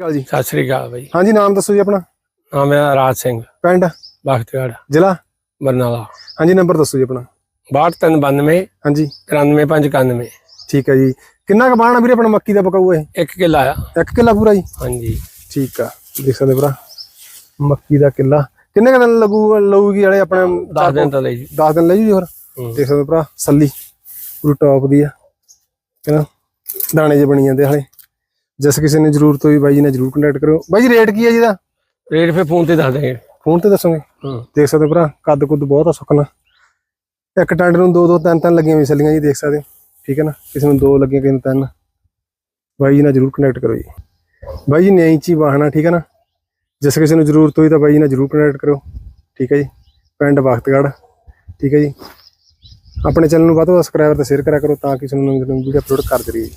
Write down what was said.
ਕਾਲ ਜੀ। ਸਤਿ ਸ੍ਰੀ ਅਕਾਲ ਬਾਈ। ਹਾਂਜੀ ਨਾਮ ਦੱਸੋ ਜੀ ਆਪਣਾ। ਹਾਂ ਮੇਰਾ ਰਾਜ ਸਿੰਘ। ਪਿੰਡ? ਬਖਤਗੜ ਜ਼ਿਲ੍ਹਾ? ਬਰਨਾਲਾ। ਹਾਂਜੀ ਨੰਬਰ ਦੱਸੋ ਜੀ ਆਪਣਾ। 6292 ਹਾਂਜੀ। 93591 ਠੀਕ ਹੈ ਜੀ। ਕਿੰਨਾ ਕੁ ਬਾਣਾ ਵੀਰੇ ਆਪਣਾ ਮੱਕੀ ਦਾ ਪਕਾਊ ਇਹ? ਇੱਕ ਕਿੱਲਾ ਆ। ਇੱਕ ਕਿੱਲਾ ਪੂਰਾ ਜੀ? ਹਾਂਜੀ। ਠੀਕ ਆ। ਦੇਖ ਸਕਦੇ ਭਰਾ ਮੱਕੀ ਦਾ ਕਿੱਲਾ। ਕਿੰਨੇ ਕੁ ਦਿਨ ਲੱਗੂ ਲਊਗੀ ਵਾਲੇ ਆਪਣੇ 10 ਦਿਨ ਤਾਂ ਲਈ ਜੀ। 10 ਦਿਨ ਲੈ ਜੂ ਹੋਰ। ਦੇਖ ਸਕਦੇ ਭਰਾ ਸੱਲੀ। ਪੂਰੀ ਟੌਪ ਦੀ ਆ। ਹੈਨਾ ਦਾਣੇ ਜੇ ਬਣੀ ਜਾਂਦੇ ਹਲੇ। ਜਿਸ ਕਿਸੇ ਨੂੰ ਜ਼ਰੂਰਤ ਹੋਈ ਬਾਈ ਜੀ ਨਾਲ ਜ਼ਰੂਰ ਕੰਟੈਕਟ ਕਰਿਓ। ਬਾਈ ਜੀ ਰੇਟ ਕੀ ਹੈ ਜੀ ਦਾ ਰੇਟ ਫੇ ਫੋਨ ਤੇ ਦੱਸ ਦੇਗੇ ਫੋਨ ਤੇ ਦੱਸੋਗੇ? ਦੇਖ ਸਕਦੇ ਹੋ ਭਰਾ ਕੱਦ ਕੁੱਦ ਬਹੁਤ ਆ ਸੁੱਕਣਾ। ਇੱਕ ਟਾਂਡੇ ਨੂੰ ਦੋ ਦੋ ਤਿੰਨ ਤਿੰਨ ਲੱਗੀਆਂ ਹੋਈਆਂ ਸੱਲੀਆਂ ਜੀ ਦੇਖ ਸਕਦੇ ਹੋ। ਠੀਕ ਹੈ ਨਾ? ਕਿਸੇ ਨੂੰ ਦੋ ਲੱਗੀਆਂ ਕਿਸੇ ਨੂੰ ਤਿੰਨ। ਬਾਈ ਜੀ ਨਾਲ ਜਰੂਰ ਕਨੈਕਟ ਕਰੋ ਜੀ। ਬਾਈ ਜੀ ਨਿਆਂ ਇੰਚੀ ਵਾਹਣਾ ਠੀਕ ਹੈ ਨਾ? ਜਿਸ ਕਿਸੇ ਨੂੰ ਜ਼ਰੂਰਤ ਹੋਈ ਤਾਂ ਬਾਈ ਜੀ ਨਾਲ ਜਰੂਰ ਕਨੈਕਟ ਕਰੋ ਠੀਕ ਹੈ ਜੀ? ਪਿੰਡ ਬਖਤਗੜ੍ਹ ਠੀਕ ਹੈ ਜੀ? ਆਪਣੇ ਚੈਨਲ ਨੂੰ ਵੱਧ ਤੋਂ ਵੱਧ ਸਬਸਕ੍ਰਾਈਬਰ ਤੇ ਸ਼ੇਅਰ ਕਰਿਆ ਕਰੋ ਤਾਂ ਕਿ ਤੁਹਾਨੂੰ ਨਵੀਂ ਨਵੀਂ ਵੀਡੀਓ ਅਪਲੋਡ ਕਰਦੇ ਰਹੀਏ